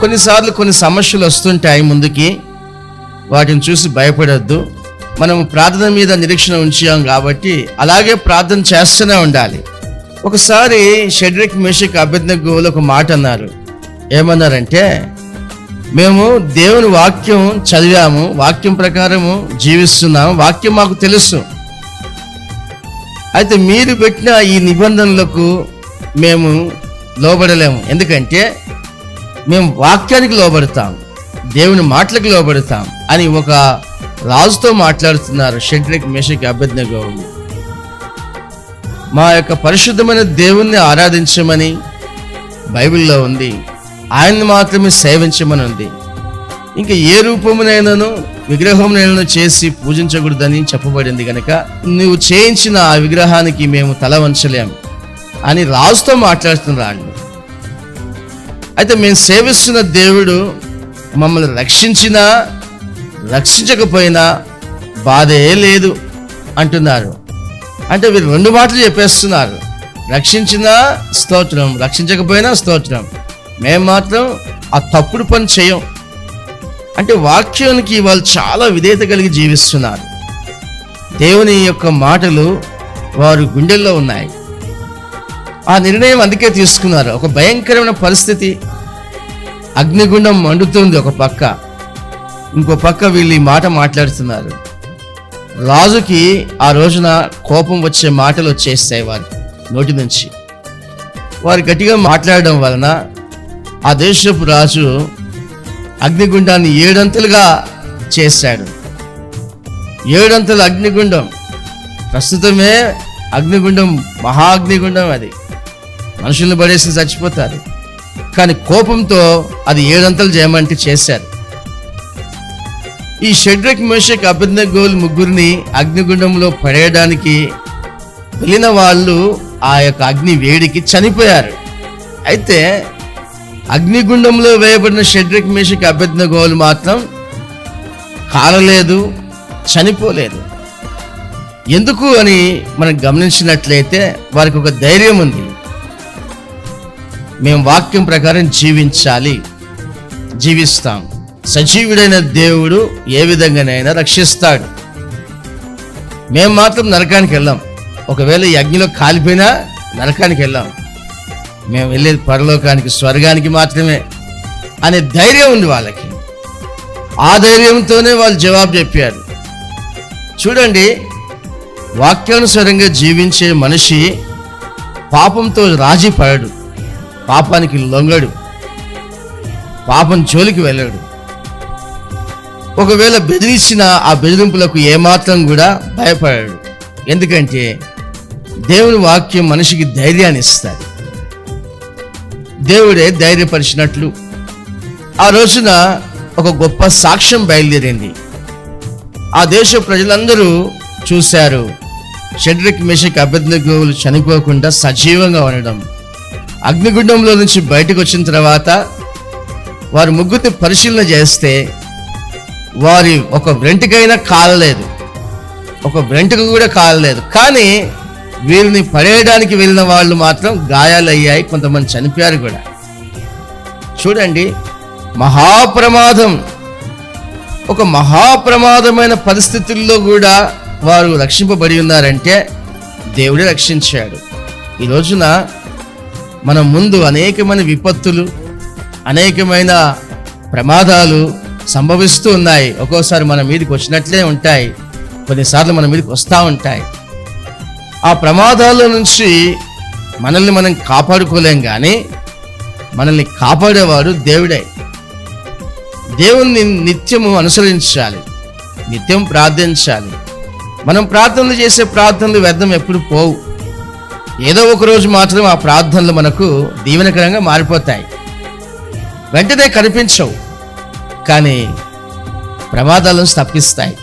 కొన్నిసార్లు కొన్ని సమస్యలు వస్తుంటాయి ముందుకి. వాటిని చూసి భయపడద్దు. మనం ప్రార్థన మీద నిరీక్షణ ఉంచాం కాబట్టి అలాగే ప్రార్థన చేస్తూనే ఉండాలి. ఒకసారి షెడ్రిక్ మేషక్ అభ్యర్థనగోలు ఒక మాట అన్నారు. ఏమన్నారంటే మేము దేవుని వాక్యం చదివాము వాక్యం ప్రకారము జీవిస్తున్నాము వాక్యం మాకు తెలుసు. అయితే మీరు పెట్టిన ఈ నిబంధనలకు మేము లోబడలేము. ఎందుకంటే మేము వాక్యానికి లోబడతాం. దేవుని మాటలకు లోబడతాం అని ఒక రాజుతో మాట్లాడుతున్నారు షెడ్రిక్ మేషకి అభ్యర్థనగోవులు మా యొక్క పరిశుద్ధమైన దేవుణ్ణి ఆరాధించమని బైబిల్లో ఉంది. ఆయన్ని మాత్రమే సేవించమని ఉంది. ఇంకా ఏ రూపమునైనాను విగ్రహమునైనా చేసి పూజించకూడదని చెప్పబడింది కనుక నువ్వు చేయించిన ఆ విగ్రహానికి మేము తల వంచలేము అని రాజుతో మాట్లాడుతున్నారు వాళ్ళు. అయితే మేము సేవిస్తున్న దేవుడు మమ్మల్ని రక్షించినా రక్షించకపోయినా బాధే లేదు అంటున్నారు. అంటే వీరు రెండు మాటలు చెప్పేస్తున్నారు. రక్షించినా స్తోత్రం రక్షించకపోయినా స్తోత్రం. మేము మాత్రం ఆ తప్పుడు పని చేయం. అంటే వాక్యానికి వాళ్ళు చాలా విధేయత కలిగి జీవిస్తున్నారు. దేవుని యొక్క మాటలు వారి గుండెల్లో ఉన్నాయి. ఆ నిర్ణయం అందుకే తీసుకున్నారు. ఒక భయంకరమైన పరిస్థితి. అగ్నిగుండం మండుతుంది ఒక పక్క. ఇంకో పక్క వీళ్ళు ఈ మాట మాట్లాడుతున్నారు. రాజుకి ఆ రోజున కోపం వచ్చే మాటలు వచ్చేస్తాయి వారి నోటి నుంచి. వారు గట్టిగా మాట్లాడడం వలన ఆ దేశపు రాజు అగ్నిగుండాన్ని ఏడంతలుగా చేశాడు. ఏడంతల అగ్నిగుండం. ప్రస్తుతమే అగ్నిగుండం మహా అగ్నిగుండం అది. మనుషుల్ని పడేసి చచ్చిపోతారు. కానీ కోపంతో అది ఏడంతలు చేయమంటే చేశారు. ఈ షడ్రక్ మేషక్ అభిజ్ఞగోల్ ముగ్గురిని అగ్నిగుండంలో పడేయడానికి వెళ్ళిన వాళ్ళు ఆ యొక్క అగ్ని వేడికి చనిపోయారు. అయితే అగ్నిగుండంలో వేయబడిన షడ్రక్ మేషక్ అభిజ్ఞగోలు మాత్రం కాలలేదు చనిపోలేదు. ఎందుకు అని మనం గమనించినట్లయితే వారికి ఒక ధైర్యం ఉంది. మేము వాక్యం ప్రకారం జీవించాలి. జీవిస్తాం. సజీవుడైన దేవుడు ఏ విధంగానైనా రక్షిస్తాడు. మేము మాత్రం నరకానికి వెళ్ళాం. ఒకవేళ ఈ అగ్నిలో కాలిపోయినా నరకానికి వెళ్ళాం. మేము వెళ్ళేది పరలోకానికి స్వర్గానికి మాత్రమే అనే ధైర్యం ఉంది వాళ్ళకి. ఆ ధైర్యంతోనే వాళ్ళు జవాబు చెప్పారు. చూడండి వాక్యానుసారంగా జీవించే మనిషి పాపంతో రాజీ పడడు. పాపానికి లొంగడు. పాపం జోలికి వెళ్ళాడు. ఒకవేళ బెదిరించిన ఆ బెదిరింపులకు ఏమాత్రం కూడా భయపడాడు. ఎందుకంటే దేవుని వాక్యం మనిషికి ధైర్యాన్ని ఇస్తుంది. దేవుడే ధైర్యపరిచినట్లు. ఆ రోజున ఒక గొప్ప సాక్ష్యం బయలుదేరింది. ఆ దేశ ప్రజలందరూ చూశారు. షడ్రిక్ మెషక్ అభ్యర్థులు చనిపోకుండా సజీవంగా ఉండడం. అగ్నిగుండంలో నుంచి బయటకు వచ్చిన తర్వాత వారు ముగ్గురిని పరిశీలన చేస్తే వారి ఒక వెంటకైనా కాలలేదు. ఒక వెంటకు కూడా కాలలేదు. కానీ వీరిని పడేయడానికి వెళ్ళిన వాళ్ళు మాత్రం గాయాలయ్యాయి. కొంతమంది చనిపోయారు కూడా. చూడండి మహాప్రమాదం. ఒక మహాప్రమాదమైన పరిస్థితుల్లో కూడా వారు రక్షింపబడి ఉన్నారంటే దేవుడే రక్షించాడు. ఈ రోజున మన ముందు అనేకమైన విపత్తులు అనేకమైన ప్రమాదాలు సంభవిస్తూ ఉన్నాయి. ఒక్కోసారి మన మీదకి వచ్చినట్లే ఉంటాయి. కొన్నిసార్లు మన మీదకి వస్తూ ఉంటాయి. ఆ ప్రమాదాల నుంచి మనల్ని మనం కాపాడుకోలేం కానీ మనల్ని కాపాడేవాడు దేవుడే. దేవుణ్ణి నిత్యము అనుసరించాలి. నిత్యం ప్రార్థించాలి. మనం ప్రార్థనలు చేసే ప్రార్థనలు వ్యర్థం ఎప్పుడు పోవు. ఏదో ఒక రోజు మాత్రం ఆ ప్రార్థనలు మనకు దీవెనకరంగా మారిపోతాయి. వెంటనే కనిపించవు. కానీ ప్రమాదాలను తప్పిస్తాయి.